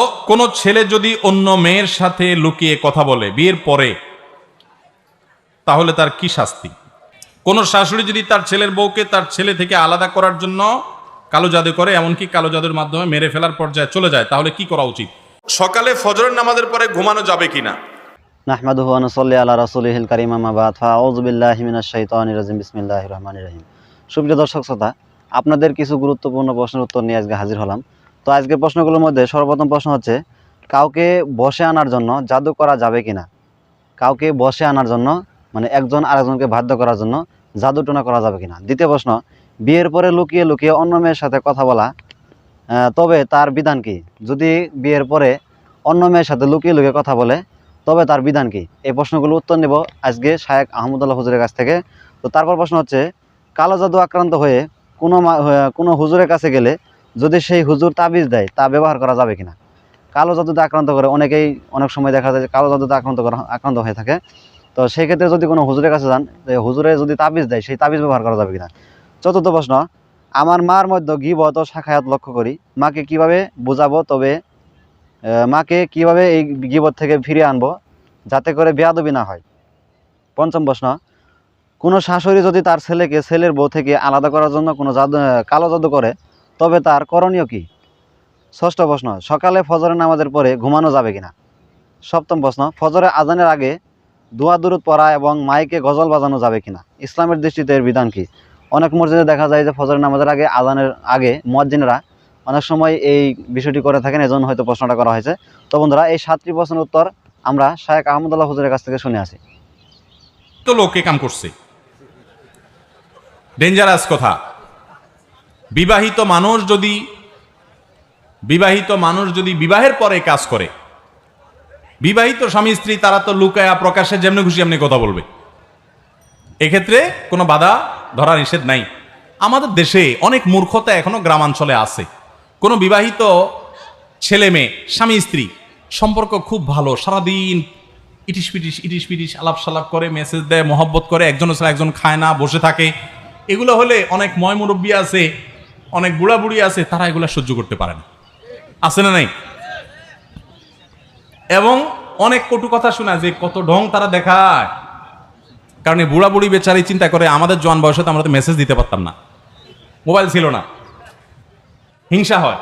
ও কোনো ছেলে যদি অন্য মেয়ের সাথে লুকিয়ে কথা বলে বিয়ের পরে তাহলে তার কি শাস্তি? কোন শাশুড়ি যদি তার ছেলের বউকে তার ছেলে থেকে আলাদা করার জন্য কালো জাদু করে এমনকি কালো জাদুর মাধ্যমে মেরে ফেলার পর্যায়ে চলে যায় তাহলে কি করা উচিত? সকালে ফজরের নামাজের পরে ঘুমানো যাবে কিনা? নাহমাদুহু ওয়া নুসাল্লি আলা রাসূলিহিল কারীম আম্মা বাদ। ফাআউযু বিল্লাহি মিনাশ শাইতানির রাজিম। বিসমিল্লাহির রহমানির রহিম। সুপ্রিয় দর্শক শ্রোতা আপনাদের কিছু গুরুত্বপূর্ণ প্রশ্নের উত্তর নিয়ে আজকে হাজির হলাম। তো আজকের প্রশ্নগুলোর মধ্যে সর্বপ্রথম প্রশ্ন হচ্ছে, কাউকে বসে আনার জন্য জাদু করা যাবে কি না কাউকে বসে আনার জন্য মানে একজন আরেকজনকে বাধ্য করার জন্য জাদু টোনা করা যাবে কি না দ্বিতীয় প্রশ্ন, বিয়ের পরে লুকিয়ে লুকিয়ে অন্য মেয়ের সাথে কথা বলা তবে তার বিধান কি? যদি বিয়ের পরে অন্য মেয়ের সাথে লুকিয়ে লুকিয়ে কথা বলে, তবে তার বিধান কি? এই প্রশ্নগুলো উত্তর নেব আজকে শায়েক আহমদুল্লাহ হুজুরের কাছ থেকে। তো তারপর প্রশ্ন হচ্ছে, কালো জাদু আক্রান্ত হয়ে কোনো কোনো হুজুরের কাছে গেলে যদি সেই হুজুর তাবিজ দেয়, তা ব্যবহার করা যাবে কিনা? কালো জাদুতে আক্রান্ত করে অনেকেই অনেক সময় দেখা যায় যে কালো জাদুতে আক্রান্ত করা, আক্রান্ত হয়ে থাকে। তো সেই ক্ষেত্রে যদি কোনো হুজুরের কাছে যান তো হুজুরে যদি তাবিজ দেয়, সেই তাবিজ ব্যবহার করা যাবে কিনা? চতুর্থ প্রশ্ন, আমার মার মধ্যে গিবত শাখায়াত লক্ষ্য করি। মাকে কীভাবে বোঝাবো? তবে মাকে কীভাবে এই গিবত থেকে ফিরিয়ে আনব? যাতে করে বেয়াদবি না হয়। পঞ্চম প্রশ্ন, কোনো শাশুড়ি যদি তার ছেলেকে ছেলের বউ থেকে আলাদা করার জন্য কোনো জাদু, কালো জাদু করে তবে তার করণীয় কি? ষষ্ঠ প্রশ্ন, সকালে ফজরের নামাজের পরে ঘুমানো যাবে কিনা? সপ্তম প্রশ্ন, ফজরের আজানের আগে দোয়া দুরুদ পড়া এবং মাইকে গজল বাজানো যাবে কিনা? ইসলামের দৃষ্টিতে এর বিধান কি? অনেক মসজিদে দেখা যায় যে ফজরের নামাজের আগে আজানের আগে মুয়াজ্জিনরা অনেক সময় এই বিষয়টি করে থাকেন, এজন্য হয়তো প্রশ্নটা করা হয়েছে। তো বন্ধুরা, এই সাতটি প্রশ্নের উত্তর আমরা শায়েক আহমদুল্লাহ হুজুরের কাছ থেকে শুনে আসি। তো লোকে কাম করছে? ডেঞ্জারাস কথা। বিবাহিত মানুষ যদি, বিবাহিত মানুষ যদি বিবাহের পরে কাজ করে, বিবাহিত স্বামী স্ত্রী তারা তো লুকায়া প্রকাশ্যে যেমনি খুশি এমনি কথা বলবে। এক্ষেত্রে কোনো বাধা ধরা নিষেধ নাই। আমাদের দেশে অনেক মূর্খতা এখনও গ্রামাঞ্চলে আছে। কোনো বিবাহিত ছেলে মেয়ে, স্বামী স্ত্রী সম্পর্ক খুব ভালো, সারাদিন ইটিস পিটিস ইটিস পিটিস, আলাপ সালাপ করে, মেসেজ দেয়, মহব্বত করে একজন ছাড়া একজন খায় না, বসে থাকে। এগুলো হলে অনেক ময় মুরব্বী আছে অনেক বুড়া বুড়ি আছে, তারা এগুলা সহ্য করতে পারে না। আছে না নাই? এবং অনেক কটু কথা শোনা যে কত ঢং তারা দেখায়। কারণ এই বুড়া বুড়ি বেচারি চিন্তা করে আমাদের জোয়ান বয়সে তো আমরা তো মেসেজ দিতে পারতাম না। মোবাইল ছিল না। হিংসা হয়।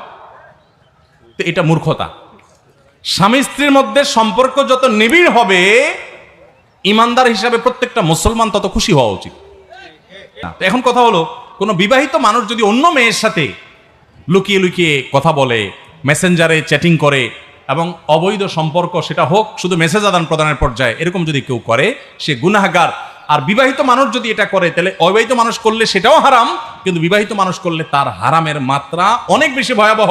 তো এটা মূর্খতা। স্বামী স্ত্রীর মধ্যে সম্পর্ক যত নিবিড় হবে, ইমানদার হিসাবে প্রত্যেকটা মুসলমান তত খুশি হওয়া উচিত। এখন কথা হলো কোনো বিবাহিত মানুষ যদি অন্য মেয়ের সাথে লুকিয়ে লুকিয়ে কথা বলে মেসেঞ্জারে চ্যাটিং করে এবং অবৈধ সম্পর্ক সেটা হোক, শুধু মেসেজ আদান প্রদানের পর্যায়ে এরকম যদি কেউ করে, সে গুনাহগার। আর বিবাহিত মানুষ যদি এটা করে, তাহলে অবিবাহিত মানুষ করলে সেটাও হারাম, কিন্তু বিবাহিত মানুষ করলে তার হারামের মাত্রা অনেক বেশি ভয়াবহ।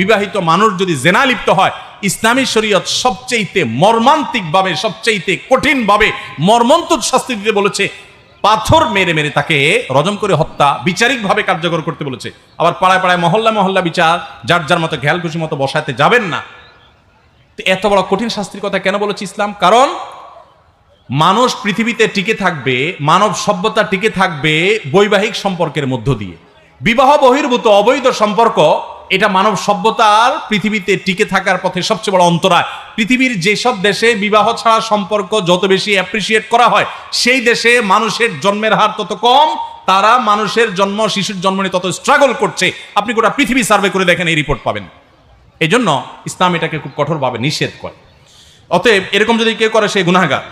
বিবাহিত মানুষ যদি জেনা লিপ্ত হয়, ইসলামী শরীয়ত সবচেয়েতে মর্মান্তিকভাবে, সবচেয়েতে কঠিনভাবে মর্মন্তুদ শাস্তি দিতে বলেছে পাথর মেরে মেরে তাকে রজম করে হত্যা, বিচারিকভাবে কার্যকর করতে বলেছে। আবার পাড়ায় পাড়ায় মহল্লা মহল্লা বিচার, যার যার মতো ঘ্যাল খুশি মতো বসাতে যাবেন না। এত বড় কঠিন শাস্তির কথা কেন বলেছে ইসলাম? কারণ মানুষ পৃথিবীতে টিকে থাকবে, মানব সভ্যতা টিকে থাকবে বৈবাহিক সম্পর্কের মধ্য দিয়ে। বিবাহ বহির্ভূত অবৈধ সম্পর্ক এটা মানব সভ্যতার পৃথিবীতে টিকে থাকার পথে সবচেয়ে বড় অন্তরায়। পৃথিবীর যেসব দেশে বিবাহ ছাড়া সম্পর্ক যত বেশি অ্যাপ্রিসিয়েট করা হয়, সেই দেশে মানুষের জন্মের হার তত কম, তারা মানুষের জন্ম, শিশুর জন্ম নিয়ে তত স্ট্রাগল করছে। আপনি গোটা পৃথিবী সার্ভে করে দেখেন, এই রিপোর্ট পাবেন। এই জন্য ইসলাম এটাকে খুব কঠোরভাবে নিষেধ করে। অতএব এরকম যদি কেউ করে, সে গুনাহগার।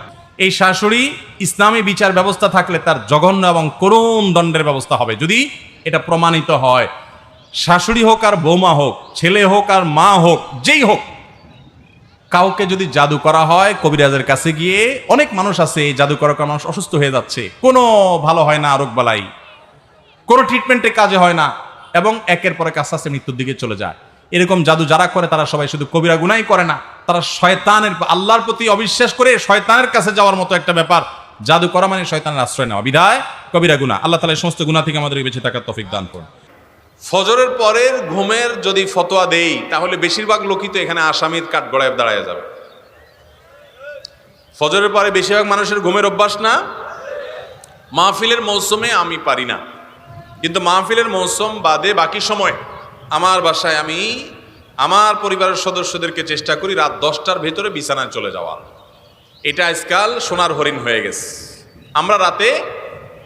এই শাশুড়ি, ইসলামী বিচার ব্যবস্থা থাকলে তার জঘন্য এবং করুণ দণ্ডের ব্যবস্থা হবে। যদি এটা প্রমাণিত হয় শাশুড়ি হোক আর বৌমা হোক, ছেলে হোক আর মা হোক, যেই হোক, কাউকে যদি জাদু করা হয়, কবিরাজের কাছে গিয়ে অনেক মানুষ আছে জাদু করার মানুষ অসুস্থ হয়ে যাচ্ছে। কোনো ভালো হয় না আরোগ বালাই কোনো ট্রিটমেন্টে কাজে হয় না এবং একের পরে কাছে আস্তে মৃত্যুর দিকে চলে যায়। এরকম জাদু যারা করে, তারা সবাই শুধু কবিরা গুনাই করে না, তারা শয়তানের, আল্লাহর প্রতি অবিশ্বাস করে শয়তানের কাছে যাওয়ার মতো একটা ব্যাপার। জাদু করা মানে শয়তানের আশ্রয় নেওয়া। বিধায় কবিরা গুনা আল্লাহ তালা সমস্ত গুণা থেকে আমাদের বেঁচে থাকার তফিক দান করুন। ফজরের পরের ঘুমের যদি ফতোয়া দেই, তাহলে বেশিরভাগ লোকই তো এখানে আসামির কাঠ গড়ায় দাঁড়ায় যাবে। ফজরের পরে বেশিরভাগ মানুষের ঘুমের অভ্যাস না? মাহফিলের মৌসুমে আমি পারি না। কিন্তু মাহফিলের মৌসুম বাদে বাকি সময় আমার বাসায় আমি আমার পরিবারের সদস্যদেরকে চেষ্টা করি রাত দশটার ভেতরে বিছানায় চলে যাওয়া। এটা আজকাল সোনার হরিণ হয়ে গেছে। আমরা রাতে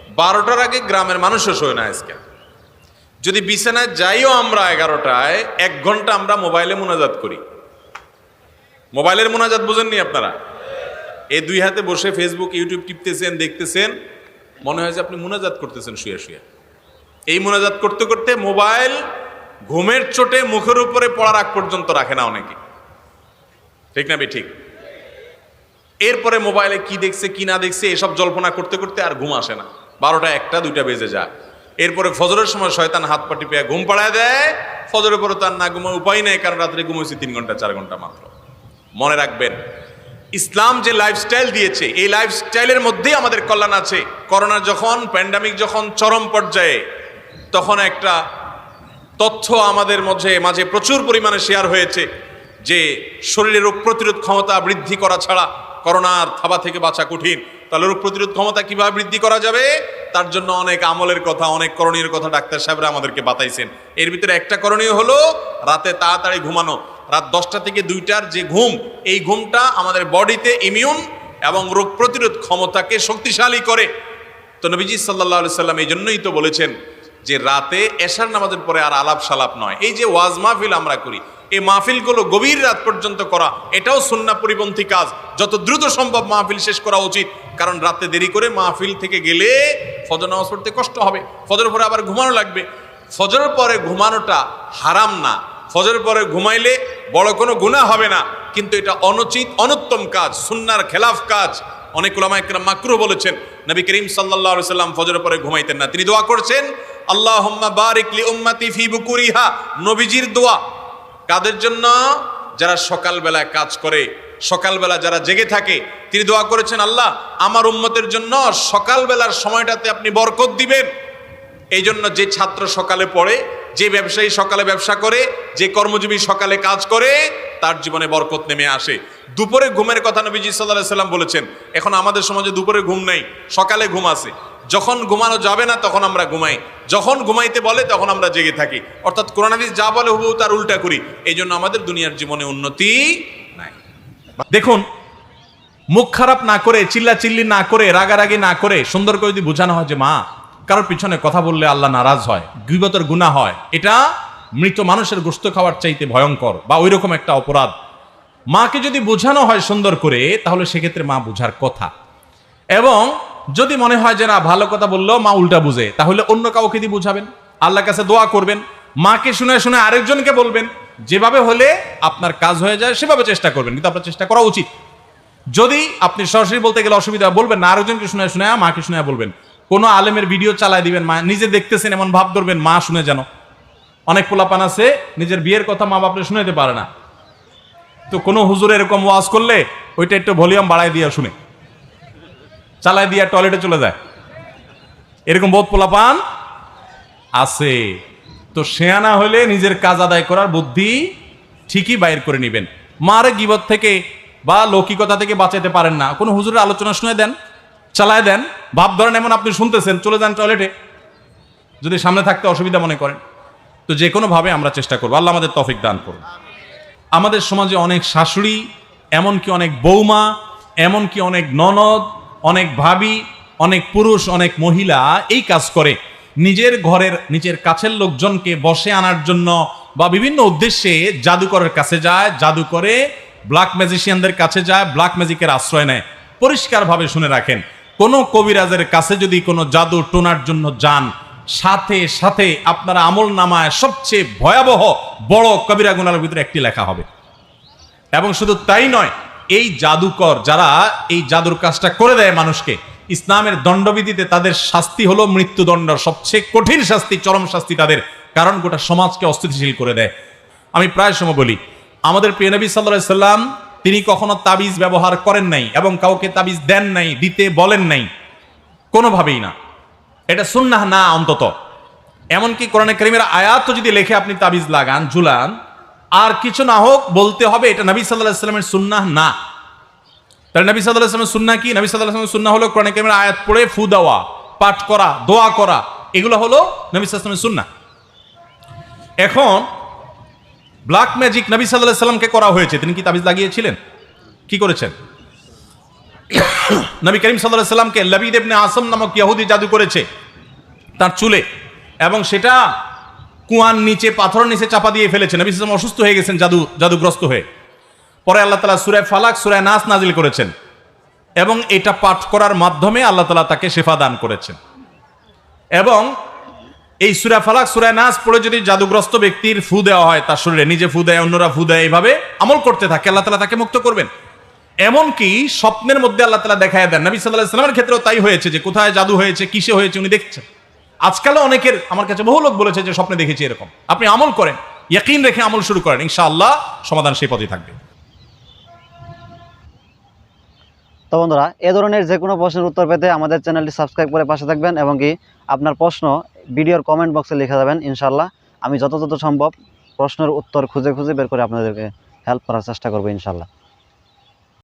বারোটার আগে গ্রামের মানুষও শোয় না আজকাল যদি বিছানায় যাইও আমরা এগারোটায়, এক ঘণ্টা আমরা মোবাইলে মোনাজাত করি। মোবাইলের মোনাজাত বোঝেননি আপনারা? এই দুই হাতে বসে ফেসবুক ইউটিউব টিপতেছেন, দেখতেছেন, মনে হয় যে আপনি মোনাজাত করতেছেন শুয়ে শুয়ে। এই মোনাজাত করতে করতে মোবাইল ঘুমের চোটে মুখের উপরে পড়ার আগ পর্যন্ত রাখে না অনেকে। ঠিক না ঠিক? এরপরে মোবাইলে কি দেখছে, কি না দেখছে, এসব জল্পনা করতে করতে আর ঘুম আসে না। বারোটা একটা, দুইটা বেজে যায়। এরপরে ফজরের সময় শয়তান হাত পাটি পেয়ে ঘুম পাড়ায় দেয়। ফজরের পরে তার না ঘুমা উপায় নেই, কারণ রাত্রে ঘুমাইছে তিন ঘণ্টা, চার ঘণ্টা মাত্র। মনে রাখবেন, ইসলাম যে লাইফস্টাইল দিয়েছে, এই লাইফস্টাইলের মধ্যেই আমাদের কল্যাণ আছে। করোনা যখন প্যান্ডামিক যখন চরম পর্যায়ে, তখন একটা তথ্য আমাদের মধ্যে, মাঝে প্রচুর পরিমাণে শেয়ার হয়েছে যে শরীরে রোগ প্রতিরোধ ক্ষমতা বৃদ্ধি করা ছাড়া করোনার থাবা থেকে বাঁচা কঠিন। তাহলে রোগ প্রতিরোধ ক্ষমতা কীভাবে বৃদ্ধি করা যাবে? তার জন্য অনেক আমলের কথা, অনেক করণীয় কথা ডাক্তার সাহেবরা আমাদেরকে বাতাইছেন। এর ভিতরে একটা করণীয় হলো রাতে তাড়াতাড়ি ঘুমানো। রাত দশটা থেকে দুইটার যে ঘুম, এই ঘুমটা আমাদের বডিতে ইমিউন এবং রোগ প্রতিরোধ ক্ষমতাকে শক্তিশালী করে। তো নবীজি সাল্লাহ সাল্লাম এই জন্যই তো বলেছেন যে রাতে এশার নামাজের পরে আর আলাপ সালাপ নয়। এই যে ওয়াজ মাহফিল আমরা করি এই মাহফিলগুলো গভীর রাত পর্যন্ত করা, এটাও সুন্না পরিপন্থী কাজ। যত দ্রুত সম্ভব মাহফিল শেষ করা উচিত, কারণ রাতে দেরি করে মাহফিল থেকে গেলে ফজর নামাজ পড়তে কষ্ট হবে। ফজর পরে আবার ঘুমানো লাগবে। ফজরের পরে ঘুমানোটা হারাম না। ফজরের পরে ঘুমাইলে বড় কোনো গুণা হবে না। কিন্তু এটা অনুচিত, অনুত্তম কাজ সুন্নার খেলাফ কাজ। অনেক ওলামা একরাম মাকরু বলেছেন, নবী করিম আলাইহি সাল্লাম ফজরের পরে ঘুমাইতেন না। তিনি দোয়া করছেন, আল্লাহুম্মা বারিক লি উম্মতি ফি বুকুরিহা। নবীজির দোয়া কাদের জন্য? যারা সকালবেলায় কাজ করে, সকালবেলা যারা জেগে থাকে, তিনি দোয়া করেছেন, আল্লাহ, আমার উম্মতের জন্য সকালবেলার সময়টাতে আপনি বরকত দিবেন। এই জন্য যে ছাত্র সকালে পড়ে, যে ব্যবসায়ী সকালে ব্যবসা করে, যে কর্মজীবী সকালে কাজ করে, তার জীবনে বরকত নেমে আসে। দুপুরে ঘুমের কথা নবীজি সাল্লাহ সাল্লাম বলেছেন, এখন আমাদের সমাজে দুপুরে ঘুম নেই, সকালে ঘুম আসে যখন ঘুমানো যাবে না, তখন আমরা ঘুমাই। যখন ঘুমাইতে বলে, তখন আমরা জেগে থাকি। অর্থাৎ কোরআন হাদিস যা বলে, হুবহু তার উল্টা করি। এই জন্য আমাদের দুনিয়ার জীবনে উন্নতি নাই। দেখুন, মুখ খারাপ না করে চিল্লা চিল্লি না করে, রাগারাগি না করে, সুন্দর করে যদি বোঝানো হয় যে, মা, কারোর পিছনে কথা বললে আল্লাহ নারাজ হয় গৃহতর গুণা হয়। এটা মৃত মানুষের গোস্ত খাওয়ার চাইতে ভয়ঙ্কর বা ওই রকম একটা অপরাধ। মাকে যদি বোঝানো হয় সুন্দর করে, তাহলে সেক্ষেত্রে মা বোঝার কথা। এবং যদি মনে হয় যে না, ভালো কথা বললেও মা উল্টা বুঝে, তাহলে অন্য কাউকে দিয়ে বুঝাবেন। আল্লাহর কাছে দোয়া করবেন, মাকে শুনে শুনে আরেকজনকে বলবেন, যেভাবে হলে আপনার কাজ হয়ে যায়, সেভাবে চেষ্টা করবেন, কিন্তু আপনার চেষ্টা করা উচিত। যদি আপনি সরাসরি বলতে গেলে অসুবিধা বলবেন না, আরেকজনকে শুনে শুনে মাকে শুনে বলবেন। কোনো আলেমের ভিডিও চালায় দিবেন, মা নিজে দেখতেছেন, এমন ভাব ধরবেন, মা শুনে যেন। অনেক পোলাপান আছে, নিজের বিয়ের কথা মা বাপরে শুনাইতে পারে না। তো কোনো হুজুর এরকম ওয়াজ করলে, ওইটা একটু ভলিউম বাড়ায় দিয়া শুনে। চালায় দিয়া টয়লেটে চলে যায়। এরকম বহুত পোলাপান আছে। তো শেয়ানা হলে নিজের কাজ আদায় করার বুদ্ধি ঠিকই বাইর করে নেবেন। মারে গিবত থেকে বা লৌকিকতা থেকে বাঁচাতে পারেন না। কোনো হুজুরের আলোচনা শুনে দেন, চালায় দেন। ভাব ধরেন এমন আপনি শুনতেছেন, চলে যান টয়লেটে। যদি সামনে থাকতে অসুবিধা মনে করেন। তো যে কোনোভাবে আমরা চেষ্টা করব। আল্লাহ আমাদের তফিক দান করুন। আমাদের সমাজে অনেক শাশুড়ি, এমনকি অনেক বৌমা, এমনকি অনেক ননদ অনেক ভাবি, অনেক পুরুষ, অনেক মহিলা এই কাজ করে। নিজের ঘরের, নিজের কাছের লোকজনকে বসে আনার জন্য বা বিভিন্ন উদ্দেশ্যে জাদুকরের কাছে যায়, জাদু করে ব্ল্যাক ম্যাজিশিয়ানদের কাছে যায় ব্ল্যাক ম্যাজিকের আশ্রয় নেয়। পরিষ্কারভাবে শুনে রাখেন, কোনো কবিরাজের কাছে যদি কোনো জাদু টোনার জন্য যান, সাথে সাথে আপনার আমল নামায় সবচেয়ে ভয়াবহ বড় কবিরা গুনার ভিতরে একটি লেখা হবে। এবং শুধু তাই নয় এই জাদুকর, যারা এই জাদুর কাজটা করে দেয় মানুষকে, ইসলামের দণ্ডবিধিতে তাদের শাস্তি হলো মৃত্যুদণ্ড সবচেয়ে কঠিন শাস্তি, চরম শাস্তি তাদের, কারণ গোটা সমাজকে অস্থিতিশীল করে দেয়। আমি প্রায় সময় বলি, আমাদের প্রিয় নবী সাল্লাহ সাল্লাম, তিনি কখনো তাবিজ ব্যবহার করেন নাই এবং কাউকে তাবিজ দেন নাই, দিতে বলেন নাই, কোনোভাবেই না। এটা সুন্নাহ না অন্তত। এমনকি কোরআনে করিমের আয়াত যদি লেখে আপনি তাবিজ লাগান, ঝুলান আর কিছু না হোক, বলতে হবে এটা নবী সাল্লাহ সাল্লামের সুন্নাহ না। তাহলে নবী সাল্লাহ আসলামের সুন্না কি? নবী সাল্লাহ আসলামের সুন্না হলো কোরআনে করিমের আয়াত পড়ে ফু দেওয়া, পাঠ করা, দোয়া করা, এগুলো হলো নবী সাল্লামের সুন্না এখন ব্ল্যাক ম্যাজিক নবী সাল্লাহ সাল্লামকে করা হয়েছে, তিনি কি তাবিজ লাগিয়েছিলেন? কি করেছেন? নবী করিম সাল্লাহ সাল্লামকে লবিদ ইবনে আসম নামক ইয়াহুদি জাদু করেছে, তার চুলে, এবং সেটা কুয়ার নিচে পাথর নিচে চাপা দিয়ে ফেলেছে। নবী সাল্লাম অসুস্থ হয়ে গেছেন, জাদু, জাদুগ্রস্ত হয়ে। পরে আল্লাহ তালা সুরায় ফালাক সুরায় নাস নাজিল করেছেন এবং এটা পাঠ করার মাধ্যমে আল্লাহ তালা তাকে শেফা দান করেছেন। এবং এই সুরা ফালাক সুরায় নাস পড়ে যদি জাদুগ্রস্ত ব্যক্তির ফু দেওয়া হয়, তার শরীরে নিজে ফু দেয়, অন্যরা ফু দেয়, এইভাবে আমল করতে থাকে, আল্লাহ তালা তাকে মুক্ত করবেন। এমনকি স্বপ্নের মধ্যে আল্লাহ তালা দেখায় দেন, নবী সাল্লাহ সাল্লামের ক্ষেত্রেও তাই হয়েছে যে কোথায় জাদু হয়েছে, কিসে হয়েছে, উনি দেখছেন। আজকালও অনেকের আমার কাছে বহু লোক বলেছে যে স্বপ্নে দেখেছি এরকম। আপনি আমল করেন, ইয়াকিন রেখে আমল শুরু করেন, ইনশাআল্লাহ সমাধান সেই পথে থাকবে। তো বন্ধুরা, এ ধরনের যে কোনো প্রশ্নের উত্তর পেতে আমাদের চ্যানেলটি সাবস্ক্রাইব করে পাশে থাকবেন এবং কি আপনার প্রশ্ন ভিডিওর কমেন্ট বক্সে লিখে যাবেন ইনশাল্লাহ আমি যত যত সম্ভব প্রশ্নের উত্তর খুঁজে খুঁজে বের করে আপনাদেরকে হেল্প করার চেষ্টা করব ইনশাল্লাহ